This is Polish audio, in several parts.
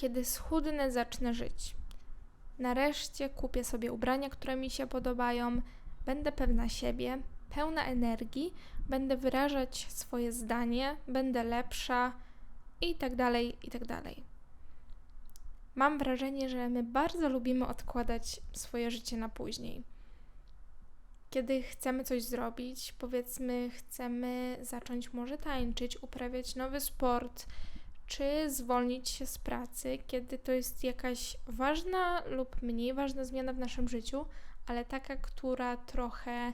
kiedy schudnę, zacznę żyć. Nareszcie kupię sobie ubrania, które mi się podobają, będę pewna siebie, pełna energii, będę wyrażać swoje zdanie, będę lepsza i tak dalej, i tak dalej. Mam wrażenie, że my bardzo lubimy odkładać swoje życie na później. Kiedy chcemy coś zrobić, powiedzmy, chcemy zacząć może tańczyć, uprawiać nowy sport, czy zwolnić się z pracy, kiedy to jest jakaś ważna lub mniej ważna zmiana w naszym życiu, ale taka, która trochę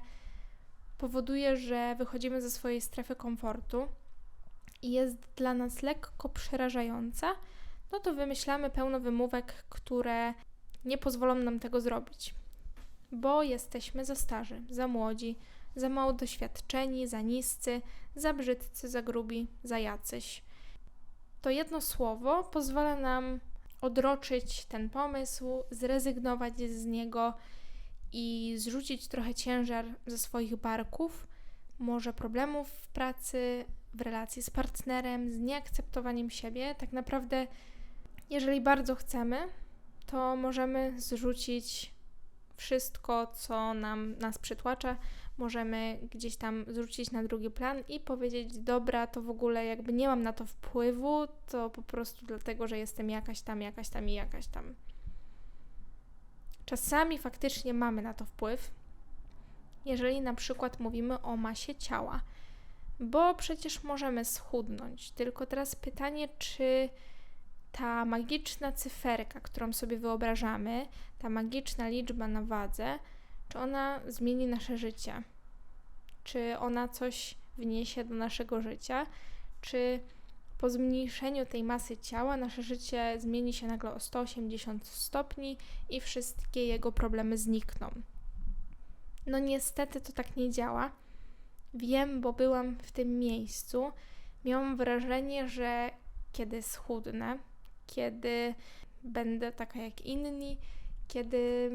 powoduje, że wychodzimy ze swojej strefy komfortu i jest dla nas lekko przerażająca, no to wymyślamy pełno wymówek, które nie pozwolą nam tego zrobić, bo jesteśmy za starzy, za młodzi, za mało doświadczeni, za niscy, za brzydcy, za grubi, za jacyś. To jedno słowo pozwala nam odroczyć ten pomysł, zrezygnować z niego i zrzucić trochę ciężar ze swoich barków, może problemów w pracy, w relacji z partnerem, z nieakceptowaniem siebie. Tak naprawdę, jeżeli bardzo chcemy, to możemy zrzucić wszystko, co nam nas przytłacza, możemy gdzieś tam zrzucić na drugi plan i powiedzieć: Dobra, to w ogóle jakby nie mam na to wpływu, to po prostu dlatego, że jestem jakaś tam, jakaś tam i jakaś tam. Czasami faktycznie mamy na to wpływ, jeżeli na przykład mówimy o masie ciała, bo przecież możemy schudnąć. Tylko teraz pytanie, czy ta magiczna cyferka, którą sobie wyobrażamy, ta magiczna liczba na wadze, czy ona zmieni nasze życie? Czy ona coś wniesie do naszego życia? Czy po zmniejszeniu tej masy ciała nasze życie zmieni się nagle o 180 stopni i wszystkie jego problemy znikną? No niestety to tak nie działa. Wiem, bo byłam w tym miejscu. Miałam wrażenie, że kiedy schudnę, kiedy będę taka jak inni, kiedy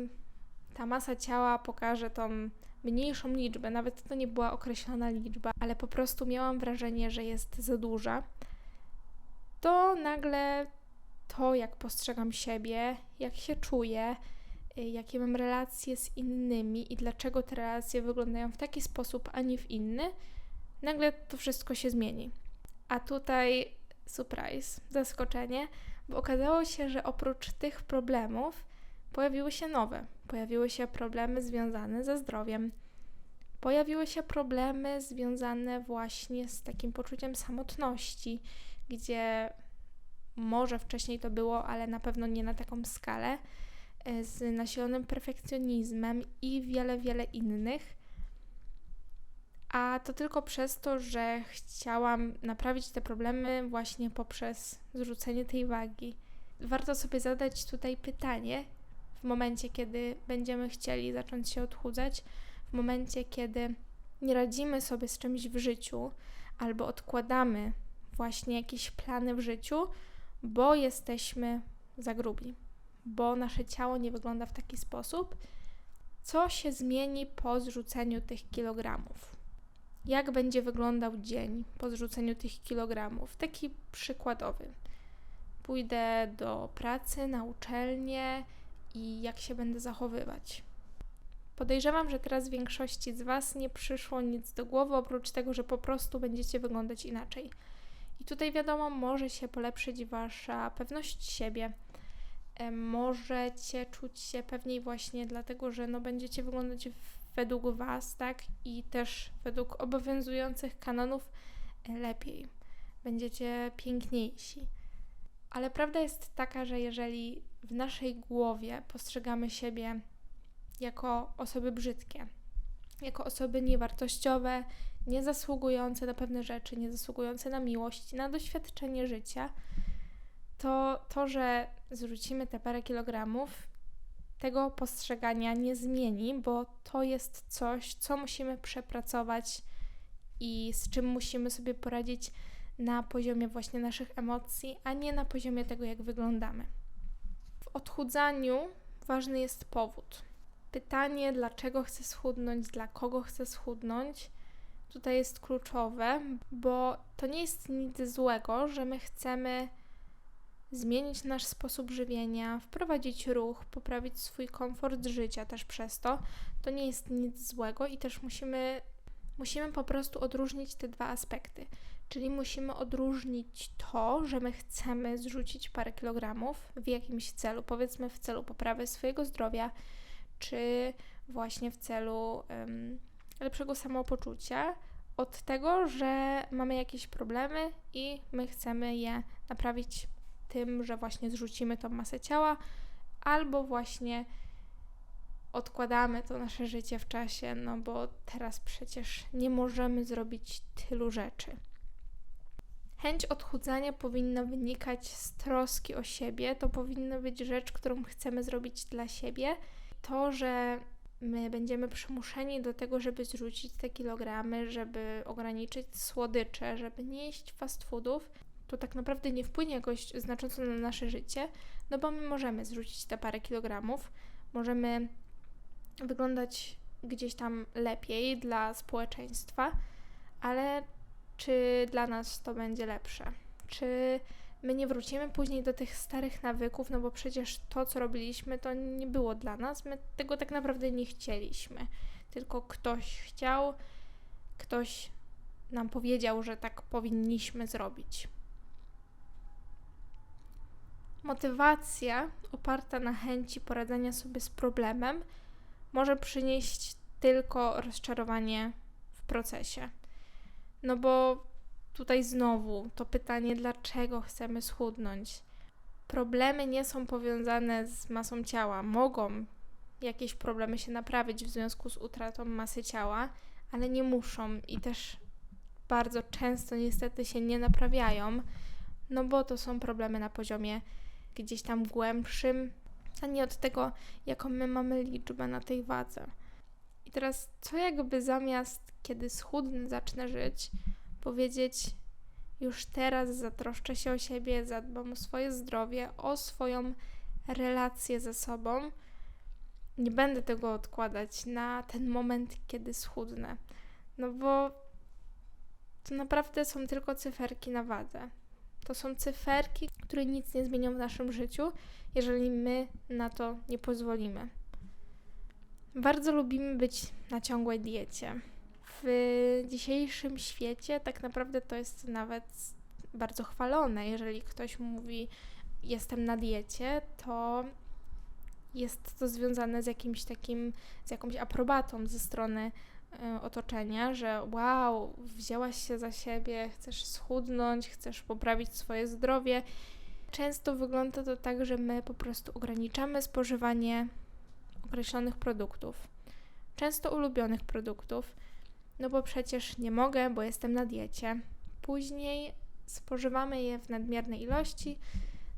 ta masa ciała pokaże tą mniejszą liczbę, nawet to nie była określona liczba, ale po prostu miałam wrażenie, że jest za duża, to nagle to, jak postrzegam siebie, jak się czuję, y, jakie mam relacje z innymi i dlaczego te relacje wyglądają w taki sposób, a nie w inny, nagle to wszystko się zmieni. A tutaj surprise, zaskoczenie, bo okazało się, że oprócz tych problemów pojawiły się nowe. Pojawiły się problemy związane ze zdrowiem. Pojawiły się problemy związane właśnie z takim poczuciem samotności, gdzie może wcześniej to było, ale na pewno nie na taką skalę, e, z nasilonym perfekcjonizmem i wiele, wiele innych. A to tylko przez to, że chciałam naprawić te problemy właśnie poprzez zrzucenie tej wagi. Warto sobie zadać tutaj pytanie, w momencie, kiedy będziemy chcieli zacząć się odchudzać, w momencie, kiedy nie radzimy sobie z czymś w życiu albo odkładamy właśnie jakieś plany w życiu, bo jesteśmy za grubi, bo nasze ciało nie wygląda w taki sposób, co się zmieni po zrzuceniu tych kilogramów. Jak będzie wyglądał dzień po zrzuceniu tych kilogramów? Taki przykładowy. Pójdę do pracy, na uczelnię i jak się będę zachowywać. Podejrzewam, że teraz większości z Was nie przyszło nic do głowy, oprócz tego, że po prostu będziecie wyglądać inaczej. I tutaj wiadomo, może się polepszyć Wasza pewność siebie. Możecie czuć się pewniej właśnie dlatego, że no będziecie wyglądać według Was, tak? I też według obowiązujących kanonów e, lepiej. Będziecie piękniejsi. Ale prawda jest taka, że jeżeli w naszej głowie postrzegamy siebie jako osoby brzydkie, jako osoby niewartościowe, niezasługujące na pewne rzeczy, niezasługujące na miłość, na doświadczenie życia, to to, że zrzucimy te parę kilogramów, tego postrzegania nie zmieni, bo to jest coś, co musimy przepracować i z czym musimy sobie poradzić na poziomie właśnie naszych emocji, a nie na poziomie tego, jak wyglądamy. W odchudzaniu ważny jest powód. Pytanie, dlaczego chcę schudnąć, dla kogo chcę schudnąć, tutaj jest kluczowe, bo to nie jest nic złego, że my chcemy zmienić nasz sposób żywienia, wprowadzić ruch, poprawić swój komfort życia też przez to. To nie jest nic złego i też musimy, musimy po prostu odróżnić te dwa aspekty. Czyli musimy odróżnić to, że my chcemy zrzucić parę kilogramów w jakimś celu, powiedzmy w celu poprawy swojego zdrowia, czy właśnie w celu um, lepszego samopoczucia, od tego, że mamy jakieś problemy i my chcemy je naprawić tym, że właśnie zrzucimy tą masę ciała, albo właśnie odkładamy to nasze życie w czasie, no bo teraz przecież nie możemy zrobić tylu rzeczy. Chęć odchudzania powinna wynikać z troski o siebie, to powinna być rzecz, którą chcemy zrobić dla siebie. To, że my będziemy przymuszeni do tego, żeby zrzucić te kilogramy, żeby ograniczyć słodycze, żeby nie jeść fast foodów, to tak naprawdę nie wpłynie jakoś znacząco na nasze życie, no bo my możemy zrzucić te parę kilogramów, możemy wyglądać gdzieś tam lepiej dla społeczeństwa, ale czy dla nas to będzie lepsze? Czy my nie wrócimy później do tych starych nawyków, no bo przecież to, co robiliśmy, to nie było dla nas. My tego tak naprawdę nie chcieliśmy. Tylko ktoś chciał, ktoś nam powiedział, że tak powinniśmy zrobić. Motywacja oparta na chęci poradzenia sobie z problemem może przynieść tylko rozczarowanie w procesie. No bo tutaj znowu to pytanie, dlaczego chcemy schudnąć. Problemy nie są powiązane z masą ciała. Mogą jakieś problemy się naprawić w związku z utratą masy ciała, ale nie muszą i też bardzo często niestety się nie naprawiają, no bo to są problemy na poziomie gdzieś tam głębszym, a nie od tego, jaką my mamy liczbę na tej wadze. I teraz, co jakby zamiast, kiedy schudnę, zacznę żyć, powiedzieć, już teraz zatroszczę się o siebie, zadbam o swoje zdrowie, o swoją relację ze sobą. Nie będę tego odkładać na ten moment, kiedy schudnę. No bo to naprawdę są tylko cyferki na wadze. To są cyferki, które nic nie zmienią w naszym życiu, jeżeli my na to nie pozwolimy. Bardzo lubimy być na ciągłej diecie. W dzisiejszym świecie tak naprawdę to jest nawet bardzo chwalone. Jeżeli ktoś mówi, jestem na diecie, to jest to związane z jakimś takim, z jakąś aprobatą ze strony y, otoczenia, że wow, wzięłaś się za siebie, chcesz schudnąć, chcesz poprawić swoje zdrowie. Często wygląda to tak, że my po prostu ograniczamy spożywanie określonych produktów, często ulubionych produktów, no bo przecież nie mogę, bo jestem na diecie. Później spożywamy je w nadmiernej ilości,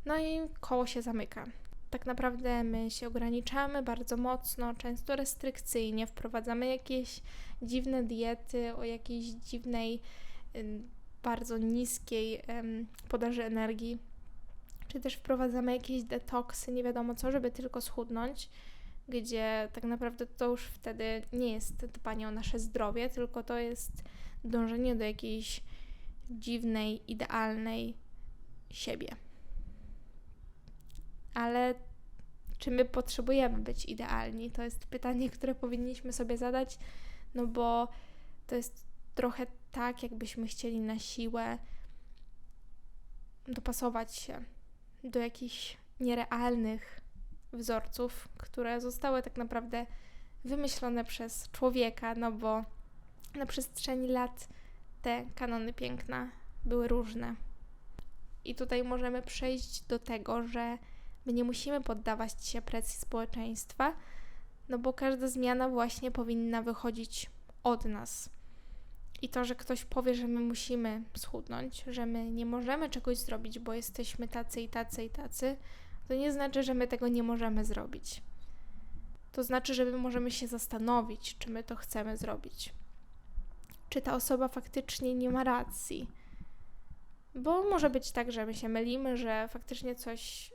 no i koło się zamyka. Tak naprawdę my się ograniczamy bardzo mocno, często restrykcyjnie, wprowadzamy jakieś dziwne diety o jakiejś dziwnej, bardzo niskiej podaży energii, czy też wprowadzamy jakieś detoksy, nie wiadomo co, żeby tylko schudnąć gdzie tak naprawdę to już wtedy nie jest dbanie o nasze zdrowie, tylko to jest dążenie do jakiejś dziwnej, idealnej siebie. Ale czy my potrzebujemy być idealni? To jest pytanie, które powinniśmy sobie zadać, no bo to jest trochę tak, jakbyśmy chcieli na siłę dopasować się do jakichś nierealnych wzorców, które zostały tak naprawdę wymyślone przez człowieka, no bo na przestrzeni lat te kanony piękna były różne. I tutaj możemy przejść do tego, że my nie musimy poddawać się presji społeczeństwa, no bo każda zmiana właśnie powinna wychodzić od nas. I to, że ktoś powie, że my musimy schudnąć, że my nie możemy czegoś zrobić, bo jesteśmy tacy i tacy i tacy, to nie znaczy, że my tego nie możemy zrobić. To znaczy, że my możemy się zastanowić, czy my to chcemy zrobić. Czy ta osoba faktycznie nie ma racji. Bo może być tak, że my się mylimy, że faktycznie coś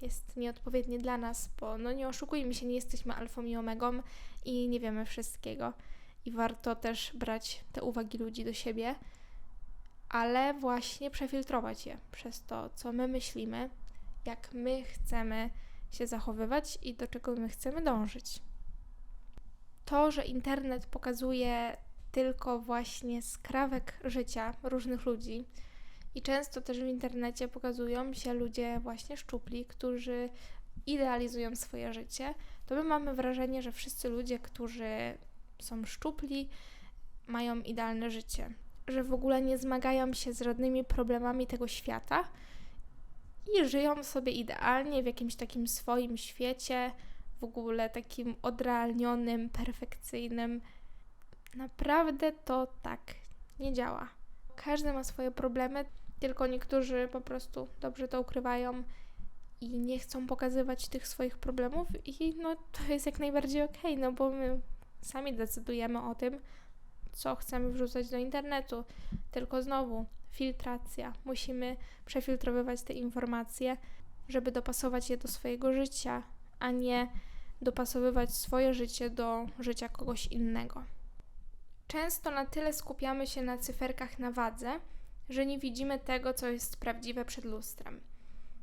jest nieodpowiednie dla nas, bo no nie oszukujmy się, nie jesteśmy alfą i omegą i nie wiemy wszystkiego. I warto też brać te uwagi ludzi do siebie, ale właśnie przefiltrować je przez to, co my myślimy, jak my chcemy się zachowywać i do czego my chcemy dążyć. To, że internet pokazuje tylko właśnie skrawek życia różnych ludzi, i często też w internecie pokazują się ludzie właśnie szczupli, którzy idealizują swoje życie, to my mamy wrażenie, że wszyscy ludzie, którzy są szczupli, mają idealne życie, że w ogóle nie zmagają się z żadnymi problemami tego świata i żyją sobie idealnie w jakimś takim swoim świecie, w ogóle takim odrealnionym, perfekcyjnym. Naprawdę to tak nie działa. Każdy ma swoje problemy, tylko niektórzy po prostu dobrze to ukrywają i nie chcą pokazywać tych swoich problemów i no to jest jak najbardziej okej, okay, no bo my sami decydujemy o tym, co chcemy wrzucać do internetu. Tylko znowu, filtracja. Musimy przefiltrowywać te informacje, żeby dopasować je do swojego życia, a nie dopasowywać swoje życie do życia kogoś innego. Często na tyle skupiamy się na cyferkach na wadze, że nie widzimy tego, co jest prawdziwe przed lustrem.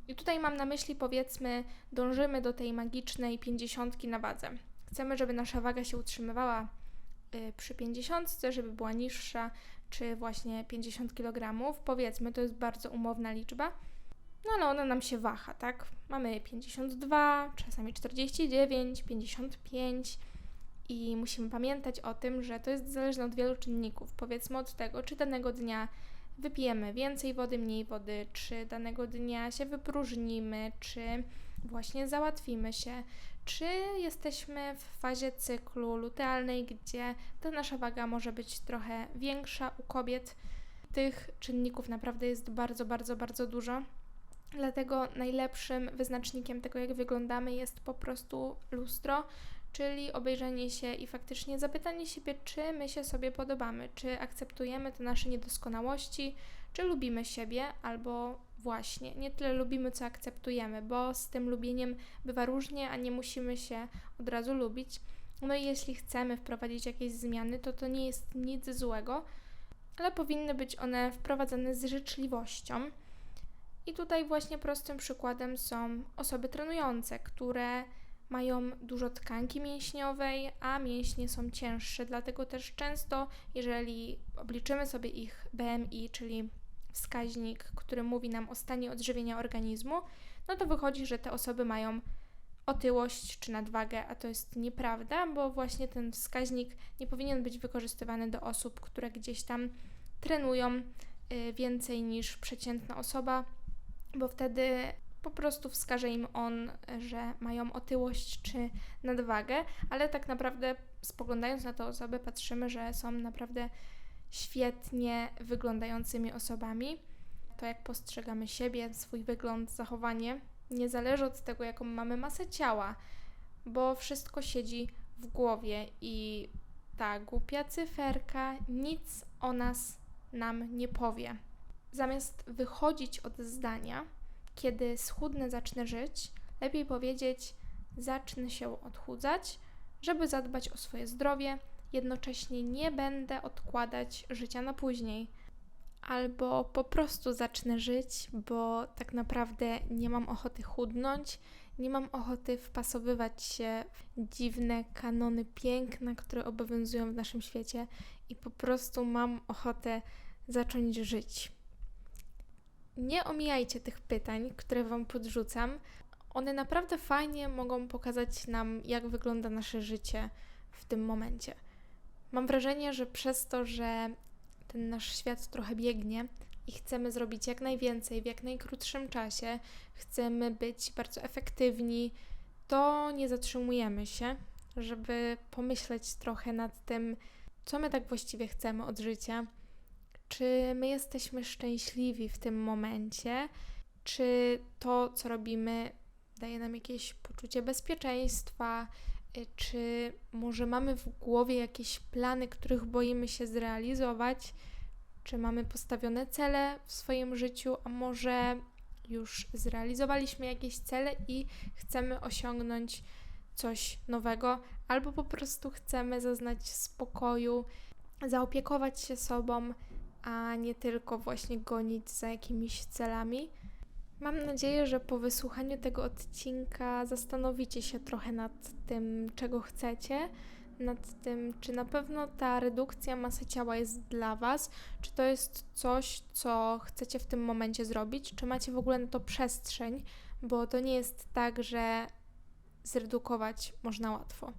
I tutaj mam na myśli, powiedzmy, dążymy do tej magicznej pięćdziesiątki na wadze. Chcemy, żeby nasza waga się utrzymywała przy pięćdziesiątce, żeby była niższa, czy właśnie 50 kg. Powiedzmy, to jest bardzo umowna liczba, no ale ona nam się waha, tak? Mamy 52, czasami 49, 55 i musimy pamiętać o tym, że to jest zależne od wielu czynników. Powiedzmy od tego, czy danego dnia wypijemy więcej wody, mniej wody, czy danego dnia się wypróżnimy, czy właśnie załatwimy się, czy jesteśmy w fazie cyklu lutealnej, gdzie ta nasza waga może być trochę większa u kobiet. Tych czynników naprawdę jest bardzo, bardzo, bardzo dużo. Dlatego najlepszym wyznacznikiem tego, jak wyglądamy, jest po prostu lustro, czyli obejrzenie się i faktycznie zapytanie siebie, czy my się sobie podobamy, czy akceptujemy te nasze niedoskonałości, czy lubimy siebie, albo właśnie nie tyle lubimy, co akceptujemy, bo z tym lubieniem bywa różnie, a nie musimy się od razu lubić. No i jeśli chcemy wprowadzić jakieś zmiany, to to nie jest nic złego, ale powinny być one wprowadzane z życzliwością. I tutaj właśnie prostym przykładem są osoby trenujące, które mają dużo tkanki mięśniowej, a mięśnie są cięższe, dlatego też często, jeżeli obliczymy sobie ich BMI, czyli wskaźnik, który mówi nam o stanie odżywienia organizmu, no to wychodzi, że te osoby mają otyłość czy nadwagę, a to jest nieprawda, bo właśnie ten wskaźnik nie powinien być wykorzystywany do osób, które gdzieś tam trenują y, więcej niż przeciętna osoba, bo wtedy po prostu wskaże im on, że mają otyłość czy nadwagę, ale tak naprawdę spoglądając na te osoby patrzymy, że są naprawdę świetnie wyglądającymi osobami. To jak postrzegamy siebie, swój wygląd, zachowanie, nie zależy od tego, jaką mamy masę ciała, bo wszystko siedzi w głowie i ta głupia cyferka nic o nas nam nie powie. Zamiast wychodzić od zdania, kiedy schudnę, zacznę żyć, lepiej powiedzieć, zacznę się odchudzać, żeby zadbać o swoje zdrowie, jednocześnie nie będę odkładać życia na później. Albo po prostu zacznę żyć, bo tak naprawdę nie mam ochoty chudnąć, nie mam ochoty wpasowywać się w dziwne kanony piękna, które obowiązują w naszym świecie i po prostu mam ochotę zacząć żyć. Nie omijajcie tych pytań, które Wam podrzucam. One naprawdę fajnie mogą pokazać nam, jak wygląda nasze życie w tym momencie. Mam wrażenie, że przez to, że ten nasz świat trochę biegnie i chcemy zrobić jak najwięcej w jak najkrótszym czasie, chcemy być bardzo efektywni, to nie zatrzymujemy się, żeby pomyśleć trochę nad tym, co my tak właściwie chcemy od życia. Czy my jesteśmy szczęśliwi w tym momencie, czy to, co robimy, daje nam jakieś poczucie bezpieczeństwa, czy może mamy w głowie jakieś plany, których boimy się zrealizować, czy mamy postawione cele w swoim życiu, a może już zrealizowaliśmy jakieś cele i chcemy osiągnąć coś nowego, albo po prostu chcemy zaznać spokoju, zaopiekować się sobą, a nie tylko właśnie gonić za jakimiś celami. Mam nadzieję, że po wysłuchaniu tego odcinka zastanowicie się trochę nad tym, czego chcecie, nad tym, czy na pewno ta redukcja masy ciała jest dla Was, czy to jest coś, co chcecie w tym momencie zrobić, czy macie w ogóle na to przestrzeń, bo to nie jest tak, że zredukować można łatwo,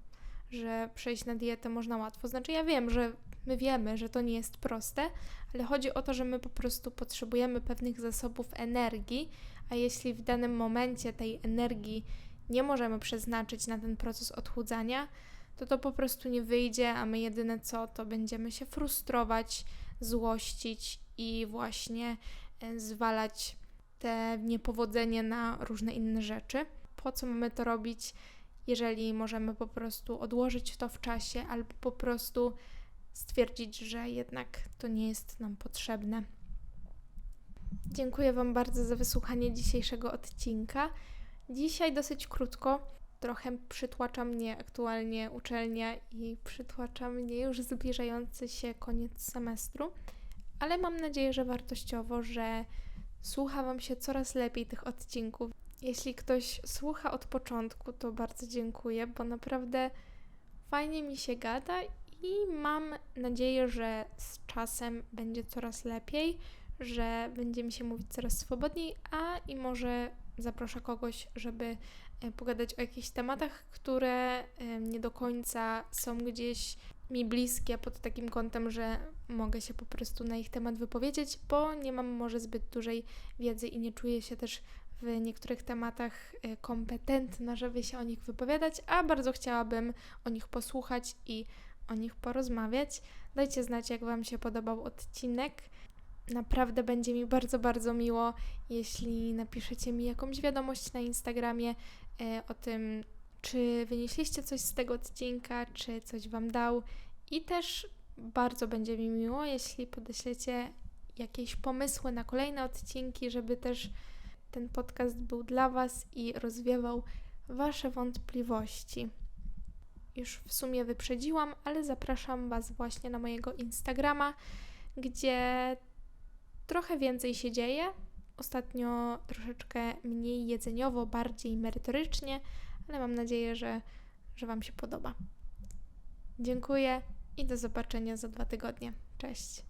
że przejść na dietę można łatwo. Znaczy, ja wiem, że my wiemy, że to nie jest proste, ale chodzi o to, że my po prostu potrzebujemy pewnych zasobów energii, a jeśli w danym momencie tej energii nie możemy przeznaczyć na ten proces odchudzania, to to po prostu nie wyjdzie, a my jedyne co, to będziemy się frustrować, złościć i właśnie e, zwalać te niepowodzenie na różne inne rzeczy. Po co mamy to robić, jeżeli możemy po prostu odłożyć to w czasie albo po prostu stwierdzić, że jednak to nie jest nam potrzebne. Dziękuję Wam bardzo za wysłuchanie dzisiejszego odcinka. Dzisiaj dosyć krótko, trochę przytłacza mnie aktualnie uczelnia i przytłacza mnie już zbliżający się koniec semestru, ale mam nadzieję, że wartościowo, że słucha Wam się coraz lepiej tych odcinków. Jeśli ktoś słucha od początku, to bardzo dziękuję, bo naprawdę fajnie mi się gada i mam nadzieję, że z czasem będzie coraz lepiej, że będzie mi się mówić coraz swobodniej, a i może zaproszę kogoś, żeby e, pogadać o jakichś tematach, które nie do końca są gdzieś mi bliskie pod takim kątem, że mogę się po prostu na ich temat wypowiedzieć, bo nie mam może zbyt dużej wiedzy i nie czuję się też w niektórych tematach e, kompetentna, żeby się o nich wypowiadać, a bardzo chciałabym o nich posłuchać i o nich porozmawiać. Dajcie znać, jak Wam się podobał odcinek. Naprawdę będzie mi bardzo, bardzo miło, jeśli napiszecie mi jakąś wiadomość na Instagramie e, o tym, czy wynieśliście coś z tego odcinka, czy coś Wam dał. I też bardzo będzie mi miło, jeśli podeślecie jakieś pomysły na kolejne odcinki, żeby też ten podcast był dla Was i rozwiewał Wasze wątpliwości. Już w sumie wyprzedziłam, ale zapraszam Was właśnie na mojego Instagrama, gdzie trochę więcej się dzieje. Ostatnio troszeczkę mniej jedzeniowo, bardziej merytorycznie, ale mam nadzieję, że, że Wam się podoba. Dziękuję i do zobaczenia za dwa tygodnie. Cześć.